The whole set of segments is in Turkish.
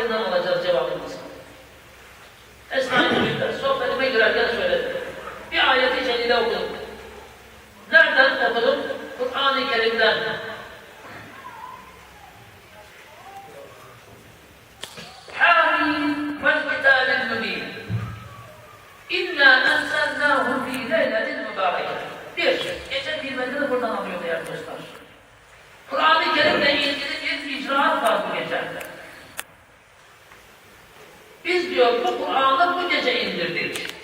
Kerim'den alacağız cevabımızı. Esma-i Hüsnü'den sohbetime girerken söyledim. Bir ayeti celile okudum. Nereden okudum? Kur'an-ı Kerim'den. Hamim vel kitabil mübin. İnna enselnâhu fî leyletin mübareke. Bir, gece kıymetini buradan alıyor değerli dostlar. Kur'an-ı Kerim'le ilgili bir icraat var bu gece. Biz diyor bu Kur'an'ı bu gece indirdik.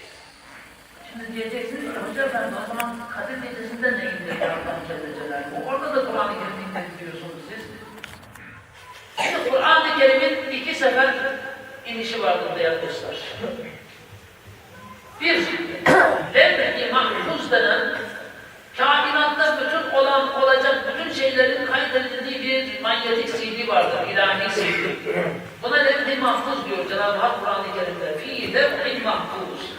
Şimdi diyeceksiniz ki Hoca Efendi o zaman Kadir Gecesi'nde ne indirdi Allah Celle? Orada da Kur'an-ı Kerim'i indirdi diyorsunuz siz. Şimdi Kur'an-ı Kerim'in iki sefer inişi vardır değerli dostlar. Bir, levh-i mahfuz denen kainatta bütün olan olacak bütün şeylerin kaydedildiği bir manyetik CD vardır, ilahi CD. Buna levh-i mahfuz diyor Cenab-ı Hak Kur'an-ı Kerim'de. Fî levh-i mahfuz.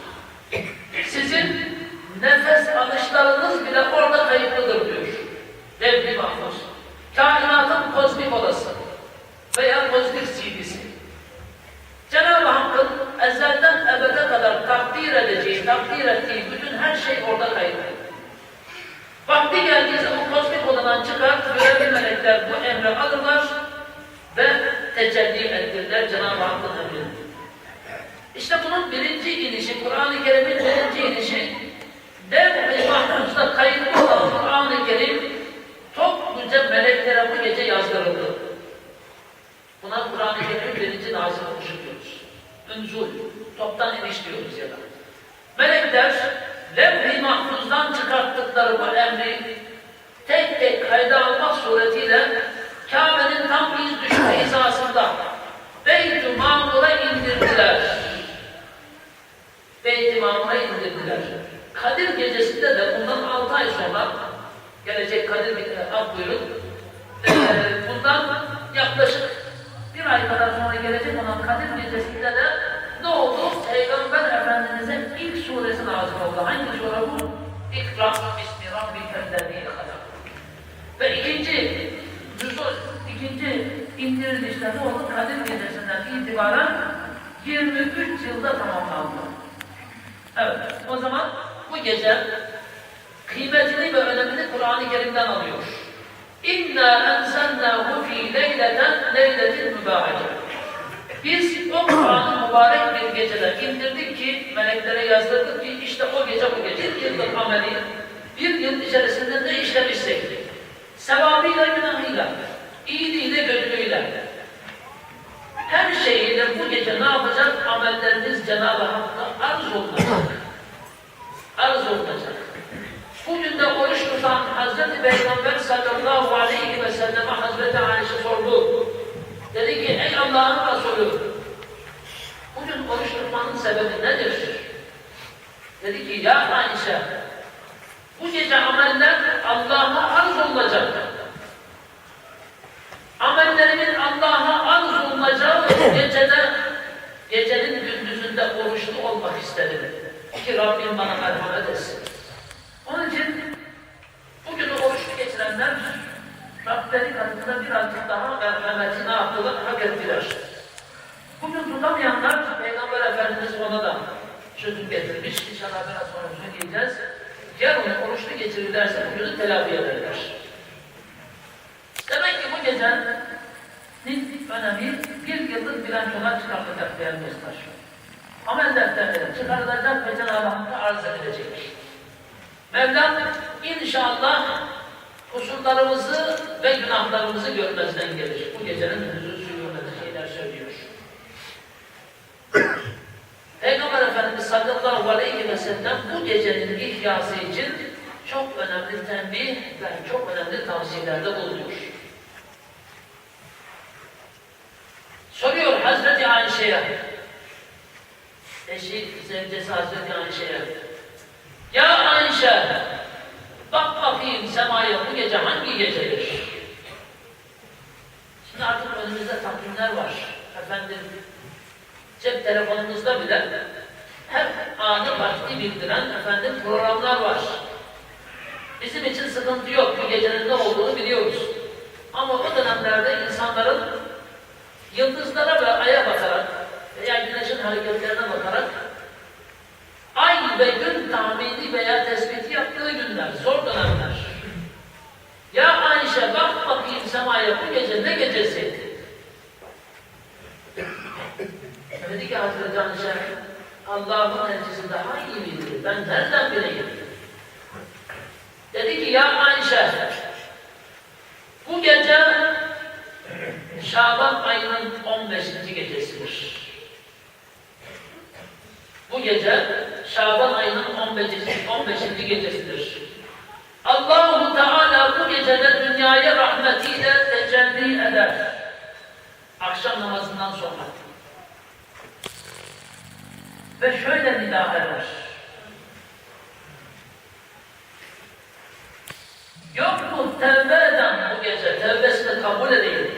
Sizin nefes alışlarınız bile orada kayıtlıdır diyor. Levh-i mahfuz. Kainatın kozmik odası veya kozmik CD'si. Cenab-ı Hakk'ın ezelden ebede kadar takdir edeceği, takdir ettiği bütün her şey orada kayıtlı. Vakti geldiği zaman kozmik odadan çıkar, görevli melekler bu emri alırlar ve tecelli ettirirler Cenab-ı Hakk'ın emrini. İşte bunun birinci inişi, Kur'an-ı Kerim'in birinci inişi, dev mahfuzda kayıtlı olan Kur'an-ı Kerim topluca meleklere bu gece yazdırıldı. Buna Kur'an-ı Kerim'in birinci nazil oluşu diyoruz. Ünzul, toptan iniş diyoruz ya da. Melekler levh-i mahfuzdan çıkarttıkları bu emri tek tek kayda almak suretiyle Kabe'nin tam iz düşme hizasında Beyt-i Mamur'a indirdiler. Beyt-i Mamur'a indirdiler. Kadir gecesinde de bundan altı ay sonra gelecek Kadir Ab buyurun. Ee, bundan yaklaşık bir ay kadar sonra gelecek olan Kadir gecesinde de? Peygamber Efendimiz'e ilk suresi nazil oldu. Hangi sure bu? İkra bismi rabbikellezî halak. Ve ikinci nüzul, ikinci indirilişte ne oldu? Kadir gecesinden itibaren 23 yılda tamamlandı. Evet, o zaman bu gece kıymetini ve önemini Kur'an-ı Kerim'den alıyor. İnna enselnâhu fî leyleten leyletin mübareke. Biz o Kur'an'ı mübarek bir gecede indirdik ki, meleklere yazdırdık ki işte o gece bu gece. Bir yıllık ameli, bir yıl içerisinde ne işlemişsek, sevabıyla, günahıyla, iyiliğiyle, kötülüğüyle, her şeyiyle bu gece ne yapacak? Amelleriniz Cenab-ı Hakk'a arz olunacak. Arz olunacak. Bugün de oruç tutan Hazreti Peygamber sallallahu aleyhi ve selleme Hazreti Ayşe sordu. Dedi ki ey Allah'ın Resulü bugün oruç sebebi nedir? Dedi ki ya Ayşe bu gece ameller Allah'a arz olunacak. Amellerimin Allah'a arz olunacağı gecede gecenin gündüzünde oruçlu olmak istedim. Ki Rabbim bana merhamet etsin. Onun için bugün oruçlu geçirenler Rableri katında birazcık daha merhametini yaptılar, hak ettiler. Bugün tutamayanlar, Peygamber Efendimiz ona da çözüm getirmiş. İnşallah biraz sonra söyleyeceğiz. Yarın oruçlu geçirirlerse bugünü telafi ederler. Demek ki bu gecenin önemi bir yıllık bilançolar çıkartacak değerli dostlar. Amel defterleri çıkarılacak ve Cenab-ı Hakk'a arz edilecek. Mevlam inşallah kusurlarımızı ve günahlarımızı görmezden gelir. Bu gecenin huzur sürüyormesi şeyler söylüyor. Peygamber Efendimiz sallallahu aleyhi ve sellem bu gecenin ihyası için çok önemli tembih ve çok önemli tavsiyelerde bulunuyor. Soruyor Hazreti Ayşe'ye, eşi zevcesi Hazreti Ayşe'ye, Ya Ayşe, bak bu gece hangi gecedir? Şimdi artık önümüzde takvimler var. Efendim, cep telefonumuzda bile hep anı vakti bildiren efendim programlar var. Bizim için sıkıntı yok. Bu gecenin ne olduğunu biliyoruz. Ama o dönemlerde insanların yıldızlara ve aya bakarak veya güneşin hareketlerine bakarak ay ve gün tahmini veya tespiti yaptığı günler, zor dönemler. Ya Ayşe bak bakayım semaya bu gece ne gecesi? Dedi ki Hazreti Ayşe, Allah'ın elçisi daha iyi bilir. Ben nereden bileyim? Dedi ki ya Ayşe, bu gece Şaban ayının 15. gecesidir. Bu gece Şaban ayının 15. 15. gecesidir. Allahu Teala bu gecede dünyaya rahmetiyle tecelli eder. Akşam namazından sonra. Ve şöyle nida eder. Yok mu tevbe eden bu gece, tevbesini kabul edeyim.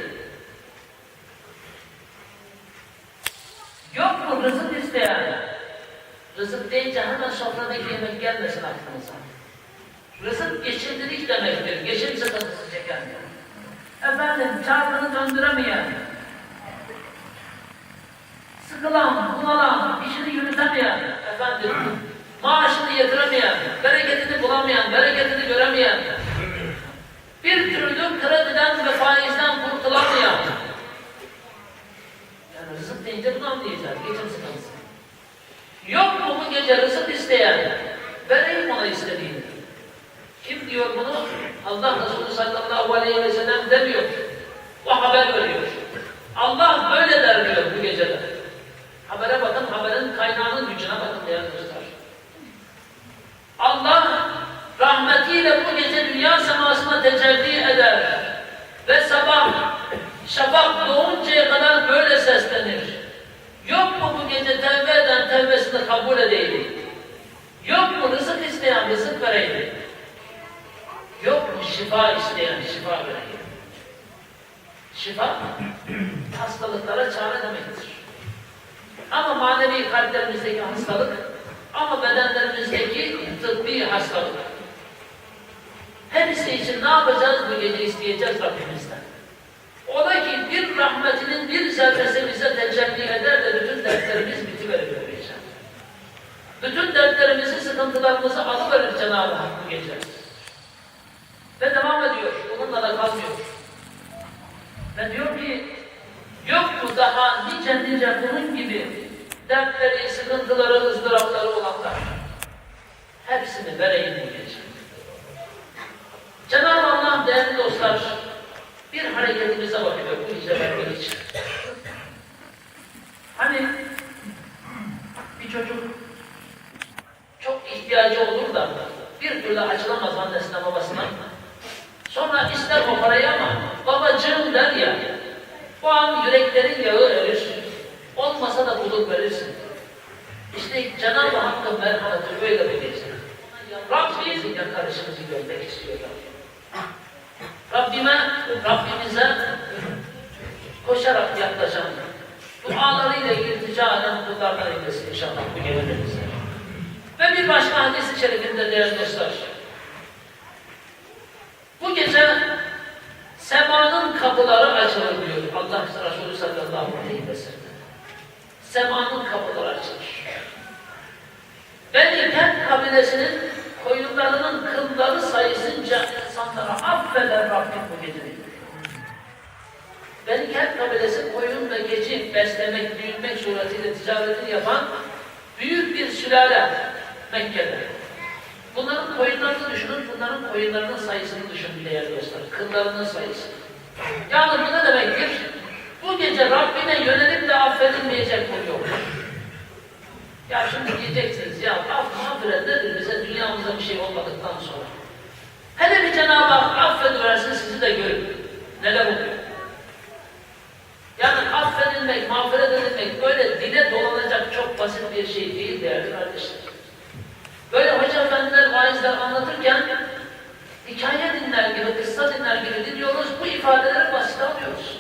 Yok mu rızık isteyen? Rızık deyince hemen sofradaki yemek gelmesin aklınıza. Rızık geçimlilik demektir, geçim sıkıntısı çeken. Efendim, çarkını döndüremeyen, sıkılan, bunalan, işini yürütemeyen, efendim, maaşını yetiremeyen, bereketini bulamayan, bereketini göremeyen, bir türlü krediden ve faizden kurtulamayan, yani rızık deyince bunu anlayacağız, geçim sıkıntısı. Yok mu bu gece rızık isteyen, vereyim ona istediğini. Kim diyor bunu? Allah Resulü sallallahu aleyhi ve sellem demiyor. O haber veriyor. Allah böyle der diyor bu gecede. Habere bakın, haberin kaynağının gücüne bakın değerli dostlar. Allah rahmetiyle bu gece dünya semasına tecelli eder. Ve sabah şafak doğuncaya kadar böyle seslenir. Yok mu bu gece tevbe eden tevbesini kabul edeyim? Yok mu rızık isteyen rızık vereyim? Yok mu şifa isteyen şifa vereyim? Şifa, hastalıklara çare demektir. Ama manevi kalplerimizdeki hastalık, ama bedenlerimizdeki tıbbi hastalık. Hepsi için ne yapacağız bu gece isteyeceğiz Rabbimizden. Ola ki bir rahmetinin bir zerresi bize tecelli eder de bütün dertlerimiz bitiverir böylece. Bütün dertlerimizi, sıkıntılarımızı alıverir Cenab-ı Hak bu gece. Ve devam ediyor, bununla da kalmıyor. Ve diyor ki, yok mu daha nice nice bunun gibi dertleri, sıkıntıları, ızdırapları olanlar? Hepsini vereyim bu gece. Cenab-ı Allah değerli dostlar, bir hareketimize bakıyor bu gece vermek için. Hani bir çocuk çok ihtiyacı olur da bir türlü açılamaz annesine babasına. Sonra ister o parayı ama babacığım der ya, o an yüreklerin yağı erir. Olmasa da bulur verirsin. İşte Cenab-ı Hakk'ın merhameti böyle bir gece. Rabbim karışımızı görmek istiyorlar. Rabbime, Rabbimize koşarak yaklaşan, dualarıyla iltica eden kullardan eylesin inşallah bu gecelerimize. Ve bir başka hadis-i şerifinde değerli dostlar, bu gece semanın kapıları açılır diyor Allah Resulü sallallahu aleyhi ve sellem. Semanın kapıları açılır. Beni Kent kabilesinin koyunlarının kılları sayısınca insanlara affeder Rabbim bu gece. Beni Kent kabilesi koyun ve keçi beslemek, büyütmek suretiyle ticaretini yapan büyük bir sülale Mekke'de. Bunların koyunlarını düşünün, bunların koyunlarının sayısını düşünün değerli dostlar. Kıllarının sayısı. Yani bu ne demektir? Bu gece Rabbine yönelip de affedilmeyecek kul yok. Ya şimdi diyeceksiniz ya af mağfiret nedir bize dünyamızda bir şey olmadıktan sonra. Hele bir Cenab-ı Hak affediversin sizi de görün. Neler oluyor? Yani affedilmek, mağfiret edilmek böyle dile dolanacak çok basit bir şey değil değerli kardeşler. Böyle hoca efendiler, vaizler anlatırken hikaye dinler gibi, kıssa dinler gibi dinliyoruz, bu ifadeleri basit alıyoruz.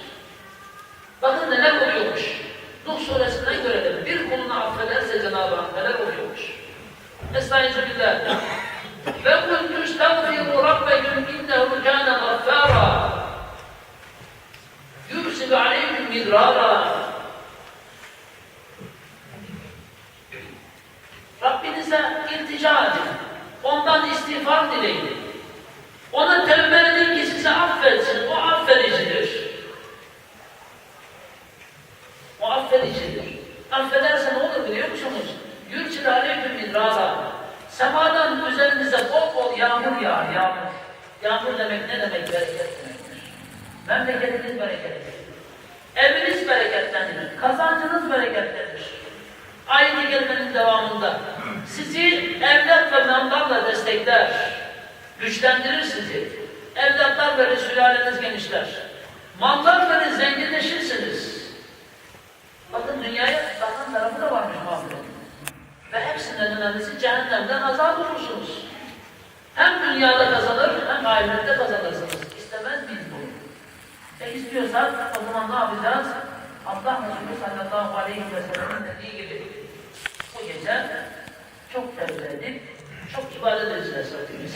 Bakın neler oluyormuş. Nuh suresinden görelim. Bir kulunu affederse Cenab-ı Hak neler oluyormuş. Estağfirullah. Ve kuntu estağfiru rabbekum innehu kâne gaffâra. Yursilu aleykum midrara. Rabbinize iltica edin. Ondan istiğfar dileyin. Ona tevbe edin ki sizi affetsin. O affedicidir. O affedicidir. Affederse ne olur biliyor musunuz? Yürçil aleyküm midrara. Semadan üzerinize bol bol yağmur yağar, yağmur. Yağmur demek ne demek? Bereket demektir. Memleketiniz bereketlidir. Eviniz bereketlenir. Kazancınız bereketlenir. Aynı kelimenin devamında sizi evlat ve mallarla destekler. Güçlendirir sizi. Evlatlar verir, sülaleniz genişler. Mallar verir, zenginleşirsiniz. Bakın dünyaya bakan tarafı da varmış muhabbet. Ve hepsinden önemlisi cehennemden azat olursunuz. Hem dünyada kazanır hem ahirette kazanırsınız. İstemez biz bunu. E istiyorsak o zaman ne yapacağız? Allah Resulü sallallahu aleyhi ve sellem'in dediği gibi bu gece çok tevbe edip çok ibadet edeceğiz Rabbimiz.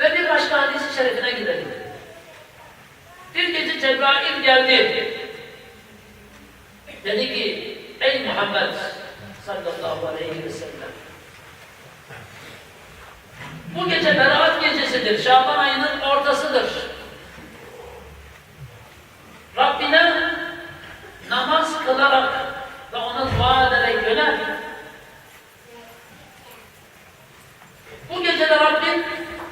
Ve bir başka hadis-i şerifine gidelim. Bir gece Cebrail geldi. Dedi ki, ey Muhammed sallallahu aleyhi ve sellem bu gece Berat gecesidir, Şaban ayının ortasıdır. Rabbine namaz kılarak dua ederek yönel. Bu gece de Rabbin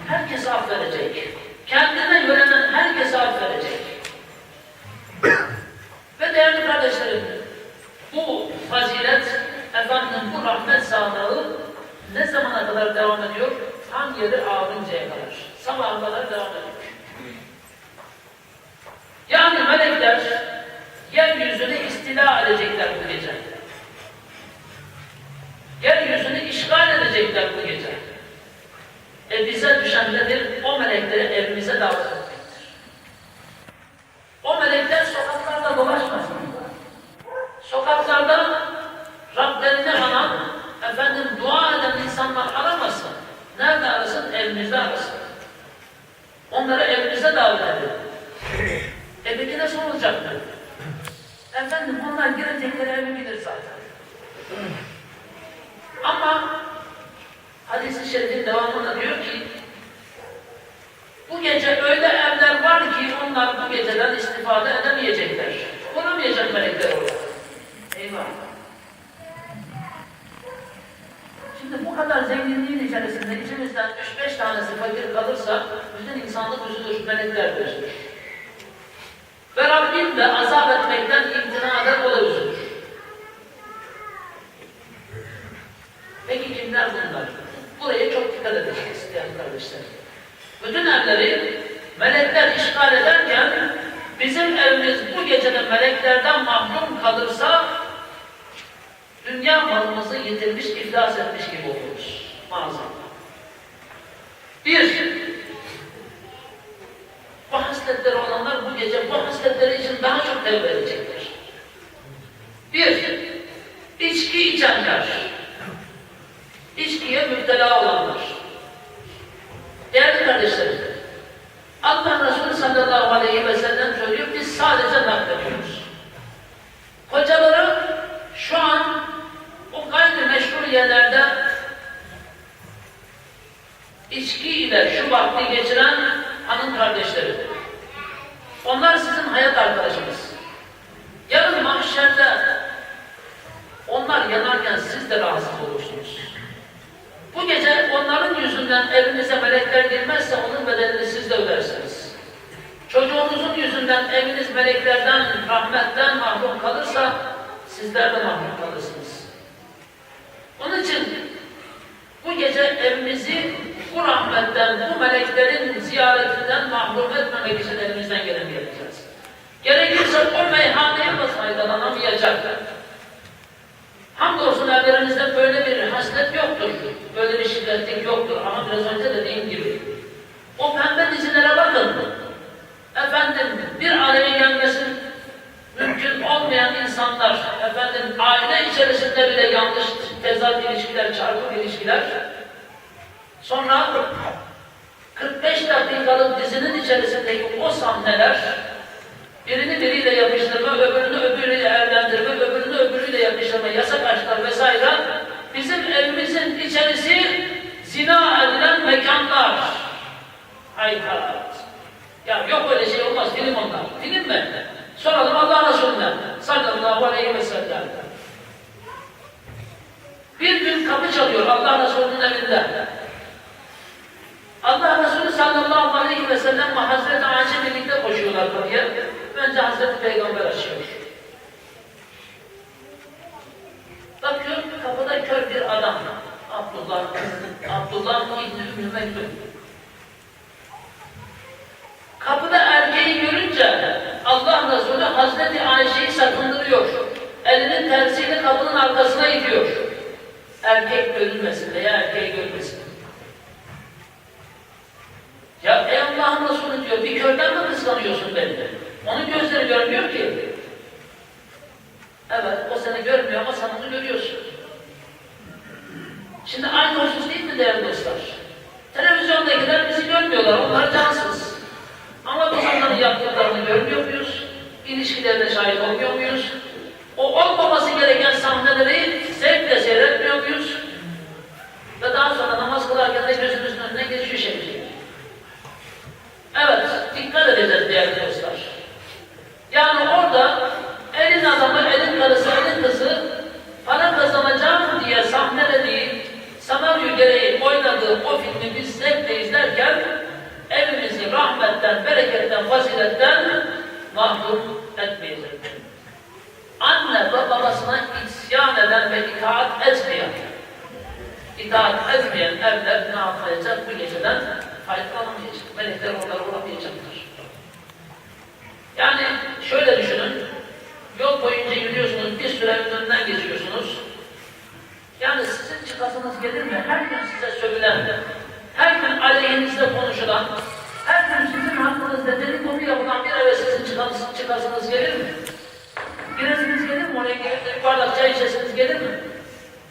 herkese affedecek. Kendine yönelen herkese affedecek. ve değerli kardeşlerim, bu fazilet, efendim bu rahmet sağlığı ne zamana kadar devam ediyor? Tam yeri ağrıncaya kadar. Sabaha kadar devam ediyor. Yani melekler yeryüzünü istila edecekler bu gece. Yeryüzünü işgal edecekler bu gece. E bize düşen nedir? O melekleri evimize davet etmektir. O melekler sokaklarda dolaşmasın. Sokaklarda Rablerini anan, efendim dua eden insanlar aramasın. Nerede arasın? Evimizde arasın. Onları evimize davet edin. E peki nasıl olacak bu? Efendim onlar girecekleri evi bilir zaten. Ama hadis-i şerifin devamında diyor ki bu gece öyle evler var ki onlar bu geceden istifade edemeyecekler. Kuramayacak melekler orada. Eyvah. Kadar zenginliğin içerisinde içimizden 3-5 tanesi fakir kalırsa bütün insanlık üzülür, melekler de. Ve Rabbim de azap etmekten imtina eder, o da üzülür. Peki kimler bunlar? Buraya çok dikkat edeceğiz değerli kardeşler. Bütün evleri melekler işgal ederken bizim evimiz bu gecede meleklerden mahrum kalırsa dünya malımızı yitirmiş, iflas etmiş gibi oluruz. Maazallah. Bir, bu hasletleri olanlar bu gece bu hasletleri için daha çok tevbe edecekler. Bir, içki içenler, içkiye müptela olanlar. Değerli kardeşlerim, Allah Resulü sallallahu aleyhi ve sellem söylüyor, biz sadece naklediyoruz. Hocaları şu an o gayrimeşru yerlerde içki ile şu vakti geçiren hanım kardeşlerim. Onlar sizin hayat arkadaşınız. Yarın mahşerde onlar yanarken siz de rahatsız olursunuz. Bu gece onların yüzünden evinize melekler girmezse onun bedelini siz de ödersiniz. Çocuğunuzun yüzünden eviniz meleklerden, rahmetten mahrum kalırsa sizler de mahrum kalırsınız. Onun için bu gece evimizi bu rahmetten, bu meleklerin ziyaretinden için elimizden geleni yapacağız. Gerekirse o meyhaneye de faydalanamayacaklar. Hamdolsun evlerinizde böyle bir haslet yoktur. Böyle bir şiddetlik yoktur. Ama biraz önce dediğim gibi. O pembe dizilere bakın. Efendim bir araya gelmesi mümkün olmayan insanlar, efendim aile içerisinde bile yanlış tezat ilişkiler, çarpık ilişkiler. Sonra 45 dakikalık dizinin içerisindeki o sahneler birini biriyle yapıştırma, öbürünü öbürüyle evlendirme, öbürünü öbürüyle yapıştırma, yasak aşklar vesaire bizim evimizin içerisi zina edilen mekanlar. Haykat. Ya yok öyle şey olmaz, film onlar. Film mi? Soralım Allah Resulüne. Sallallahu aleyhi ve sellem. Bir gün kapı çalıyor Allah Resulü'nün evinde. Allah Resulü sallallahu aleyhi ve sellem ve Hazreti Ayşe birlikte koşuyorlar kapıya. Önce Hazreti Peygamber açıyor. Bakıyor kapıda kör bir adam. Abdullah, Abdullah İbni Ümmü Mektum. Kapıda erkeği görünce Allah Resulü Hazreti Ayşe'yi sakındırıyor. Elinin tersiyle kapının arkasına itiyor. Erkek görülmesin veya erkeği görmesin. Ya ey Allah'ın Resulü diyor, bir körden mi kıskanıyorsun beni? Onun gözleri görmüyor ki. Evet, o seni görmüyor ama sen onu görüyorsun. Şimdi aynı husus değil mi değerli dostlar? Televizyondakiler bizi görmüyorlar, onlar cansız. Ama biz onların yaptıklarını görmüyor muyuz? İlişkilerine şahit olmuyor muyuz? O olmaması gereken sahneleri zevkle seyretmiyor muyuz? Ve daha sonra namaz kılarken de gözümüzün Evet, dikkat edeceğiz değerli dostlar. Yani orada elin adamı, elin karısı, elin kızı para kazanacağım diye sahnelediği, senaryo gereği oynadığı o filmi biz zevkle izlerken evimizi rahmetten, bereketten, faziletten mahrum etmeyecek. Anne ve babasına isyan eden ve itaat etmeyen, itaat etmeyen evler ne yapmayacak bu geceden faydalanamayacak. Melekler onları uğramayacaktır. Yani şöyle düşünün, yol boyunca yürüyorsunuz, bir süre önünden geçiyorsunuz. Yani sizin çıkasınız gelir mi? Her gün size sövülen, her gün aleyhinizde konuşulan, her gün sizin hakkınızda dedikodu yapılan bir eve sizin çıkasınız, çıkasınız gelir mi? Giresiniz gelir mi? Oraya gelip bardak çay içesiniz gelir mi?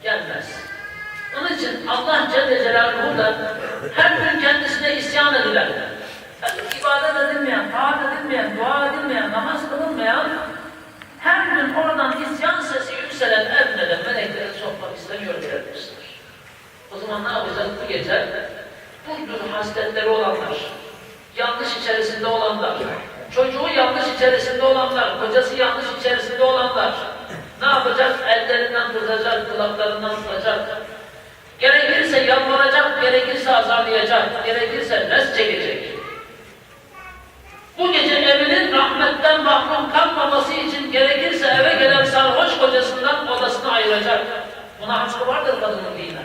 Gelmez. Onun için Allah Celle Celaluhu da her gün kendisine isyan edilen, ibadet edilmeyen, taat edilmeyen, dua edilmeyen, namaz kılınmayan, her gün oradan isyan sesi yükselen evlere melekleri sokmak istemiyor arkadaşlar. O zaman ne yapacağız bu gece? Bu tür hasletleri olanlar, yanlış içerisinde olanlar, çocuğu yanlış içerisinde olanlar, kocası yanlış içerisinde olanlar, ne yapacak? Ellerinden tutacak, kulaklarından tutacak, Gerekirse yalvaracak, gerekirse azarlayacak, gerekirse res çekecek. Bu gece evinin rahmetten mahrum kalmaması için gerekirse eve gelen sarhoş kocasından odasını ayıracak. Buna hakkı vardır kadının dine.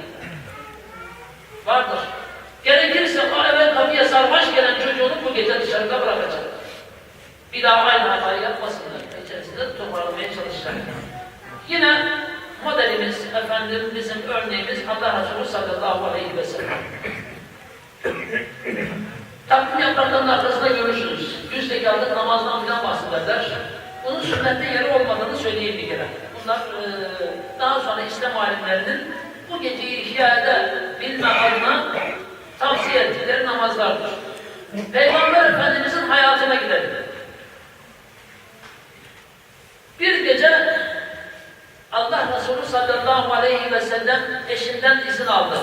Vardır. Gerekirse o eve kapıya sarhoş gelen çocuğunu bu gece dışarıda bırakacak. Bir daha aynı hatayı yapmasınlar. İçerisinde toparlamaya çalışacak. Yine modelimiz, efendim bizim örneğimiz Allah Resulü sallallahu aleyhi ve sellem. Takvim yapraklarının arkasında görürsünüz. Yüz zekalık namazdan filan bahsederler. Bunun sünnette yeri olmadığını söyleyeyim bir kere. Bunlar e, daha sonra İslam alimlerinin bu geceyi ihya edebilme adına tavsiye ettikleri namazlardır. Peygamber Efendimizin hayatına gidelim. Bir gece sallallahu aleyhi ve sellem eşinden izin aldı.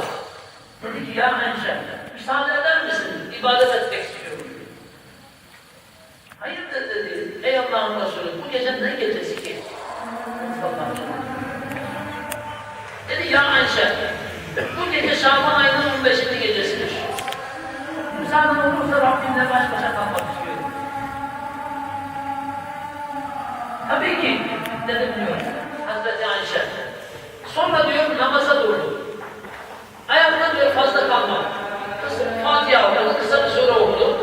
Dedi ki ya Enşe, müsaade eder misin? İbadet etmek istiyorum. Hayırdır dedi. Ey Allah'ın Resulü bu gece ne gecesi ki? Dedi ya Ayşe, bu gece Şaban ayının 15. gecesidir. Müsaaden olursa Rabbimle baş başa kalmak istiyorum. Tabii ki dedim diyor. Sonra diyor namaza durdu. Ayakta diyor fazla kalmadı. Fatiha okudu, kısa bir sure okudu.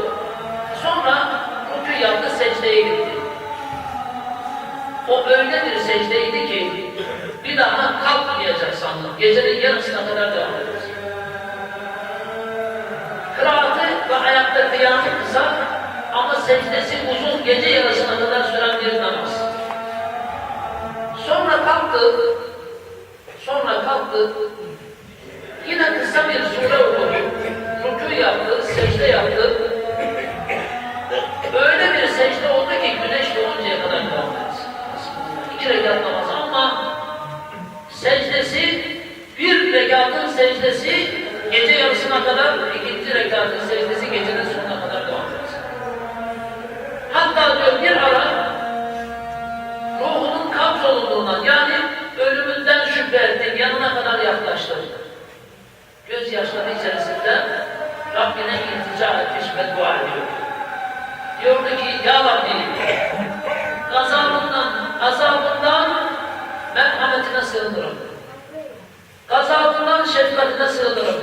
Sonra rükû yaptı, secdeye gitti. O öyle bir secdeydi ki bir daha kalkmayacak sandım. Gecenin yarısına kadar devam edecek. Kıraatı ve ayakta kıyamı kısa ama secdesi uzun gece yarısına kadar süren bir namaz. Sonra kalktı, Sonra kalktı, yine kısa bir sure okudu, ruku yaptı, secde yaptı. Öyle bir secde oldu ki güneş doğuncaya kadar devam etti. İki rekat namaz ama secdesi, bir rekatın secdesi gece yarısına kadar, ikinci rekatın secdesi gecenin sonuna kadar devam etti. Hatta diyor bir ara Gözyaşları içerisinde Rabbine iltica etmiş ve dua ediyor. Diyordu ki ya Rabbi gazabından, azabından merhametine sığınırım. Gazabından şefkatine sığınırım.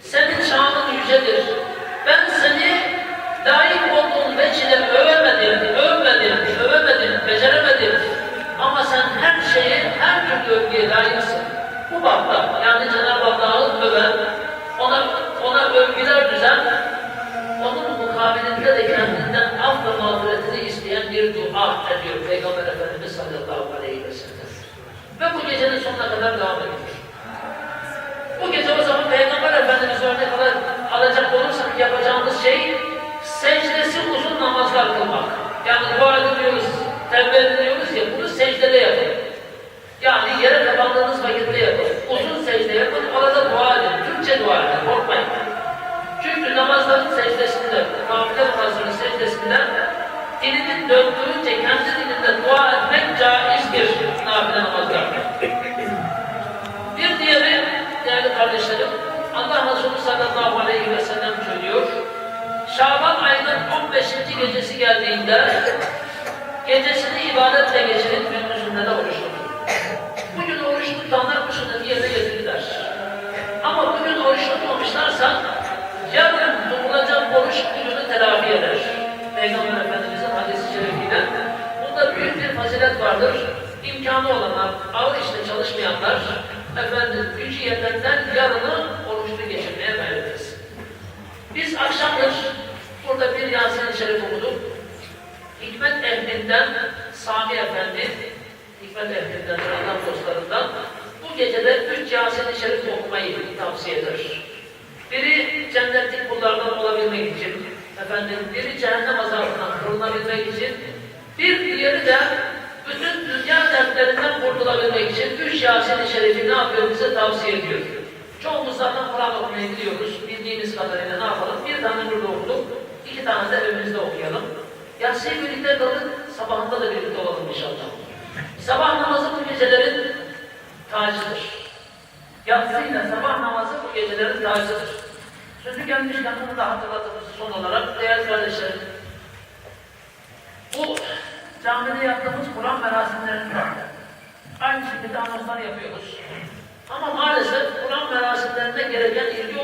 Senin şanın yücedir. Ben seni layık olduğun veçile övemedim, övmedim, övemedim, beceremedim. Ama sen her şeyi, her türlü övgüye layıksın. Bu bakta, yani Cenab-ı Allah'ı öven, ona, ona övgüler düzen, onun mukabilinde de kendinden af ve mağfiretini isteyen bir dua ediyor Peygamber Efendimiz sallallahu aleyhi ve sellem. Ve bu gecenin sonuna kadar devam ediyor. Bu gece o zaman Peygamber Efendimiz örnek alacak olursak yapacağımız şey secdesi uzun namazlar kılmak. Yani dua ediyoruz, tevbe ediyoruz ya bunu secdede yapın. Yani yere kapandığınız vakitte yapın. Uzun secde yapın, arada dua edin. Türkçe dua edin, korkmayın. Çünkü namazların secdesinde, nafile namazların secdesinde dilinin döndüğünce kendi dilinde dua etmek caizdir nafile namazlarda. Bir diğeri değerli kardeşlerim, Allah Resulü sallallahu aleyhi ve sellem söylüyor. Şaban ayının 15. gecesi geldiğinde gecesini ibadetle geçirin, gündüzünde de oruç gününü telafi eder. Peygamber Efendimiz'in hadisi şerifiyle. Bunda büyük bir fazilet vardır. İmkanı olanlar, ağır işte çalışmayanlar, efendim gücü yetenden yarını oruçlu geçirmeye gayret. Biz akşamdır burada bir Yasin-i Şerif okuduk. Hikmet ehlinden Sami Efendi, Hikmet ehlinden, Allah dostlarından bu gecede üç Yasin-i Şerif okumayı tavsiye eder. Biri cennetlik kullardan efendim, biri cehennem azabından kırılabilmek için, bir diğeri de bütün dünya dertlerinden kurtulabilmek için üç Yasin-i Şerif'i ne yapıyor bize tavsiye ediyor. Çoğumuz zaten Kur'an okumaya gidiyoruz. Bildiğimiz kadarıyla ne yapalım? Bir tane burada okuduk, iki tane de evimizde okuyalım. Yatsıyı birlikte kalın, sabahında da birlikte olalım inşallah. Sabah namazı bu gecelerin tacıdır. Yatsıyla sabah namazı bu gecelerin tacıdır. Sözü gelmişken bunu da hatırlatırız son olarak değerli kardeşlerim. Bu camide yaptığımız Kur'an merasimlerinde aynı şekilde anonslar yapıyoruz. Ama maalesef Kur'an merasimlerinde gereken ilgi